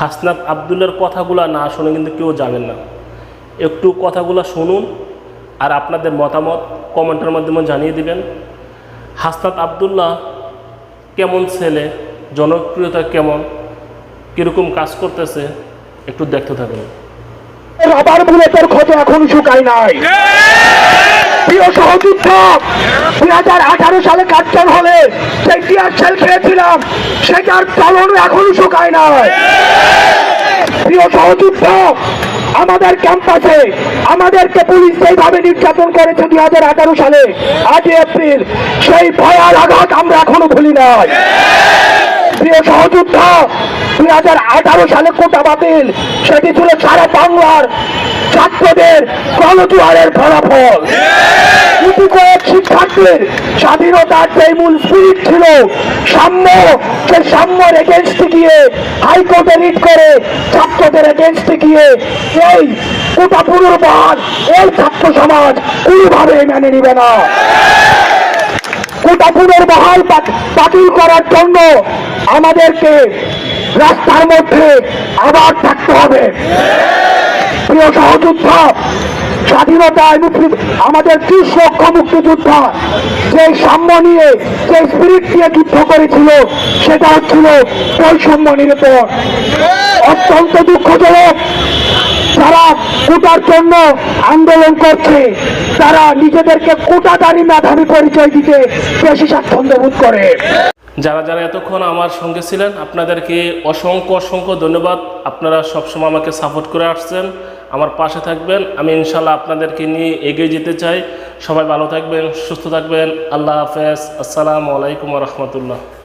হাসনাত আবদুল্লার কথাগুলো না শুনে কিন্তু কেউ যাবেন না। একটু কথাগুলো শুনুন আর আপনাদের মতামত কমেন্টের মাধ্যমে জানিয়ে দিবেন। হাসনাত আবদুল্লাহ কেমন ছেলে, জনপ্রিয়তা কেমন, কীরকম কাজ করতেছে, একটু দেখতে থাকুন। রাবার এখন শুকায় নাই। প্রিয় সহযুদ্ধ, দুই হাজার আঠারো সালে হলে সেই টিয়ার খেয়েছিলাম, সেটার এখনও শুকায় নাই। প্রিয় আমাদের ক্যাম্পাসে, আমাদেরকে পুলিশ যেভাবে নির্যাতন করেছে দুই হাজার আঠারো সালে আটই এপ্রিল, সেই ভয়াল আঘাত আমরা এখনও ভুলি নাই। প্রিয় সহযুদ্ধ। দুই হাজার আঠারো সালে কোটা বাতিল। সেটি ছিল সারা বাংলার ছাত্রদের গণজোয়ারের ফলাফল। কিছু কয়েক শিক্ষার্থীর স্বাধীনতার যে মূল স্পিরিট ছিল, সাম্য সে সাম্যর এগেনস্টে গিয়ে হাইকোর্টে রিট করে ছাত্রদের এগেনস্টে গিয়ে এই কোটা পুনর্বার এই ছাত্র সমাজ কোনোভাবে মেনে নিবে না। কোটা পুনর্বহাল বাত- বাতিল করার জন্য আমাদেরকে রাস্তার মধ্যে আবার থাকতে হবে। প্রিয় সহযোদ্ধা, স্বাধীনতায় মুক্তি, আমাদের ত্রিশ লক্ষ মুক্তিযোদ্ধা, যে সাম্য নিয়ে, যে স্পিরিট নিয়ে যুদ্ধ করেছিল, সেটা হচ্ছিল বৈষম্য নিরূপণ। অত্যন্ত দুঃখজনক, যারা কোটার জন্য আন্দোলন করছে, তারা নিজেদেরকে কোটাদারি মেধাবী পরিচয় দিতে বেশি স্বাচ্ছন্দ্য বোধ করে। যারা যারা এতক্ষণ আমার সঙ্গে ছিলেন, আপনাদেরকে অসংখ্য অসংখ্য ধন্যবাদ। আপনারা সবসময় আমাকে সাপোর্ট করে আসছেন। আমার পাশে থাকবেন। আমি ইনশাল্লাহ আপনাদেরকে নিয়ে এগিয়ে যেতে চাই। সবাই ভালো থাকবেন, সুস্থ থাকবেন। আল্লাহ হাফেজ। আসসালামু আলাইকুম রহমতুল্লাহ।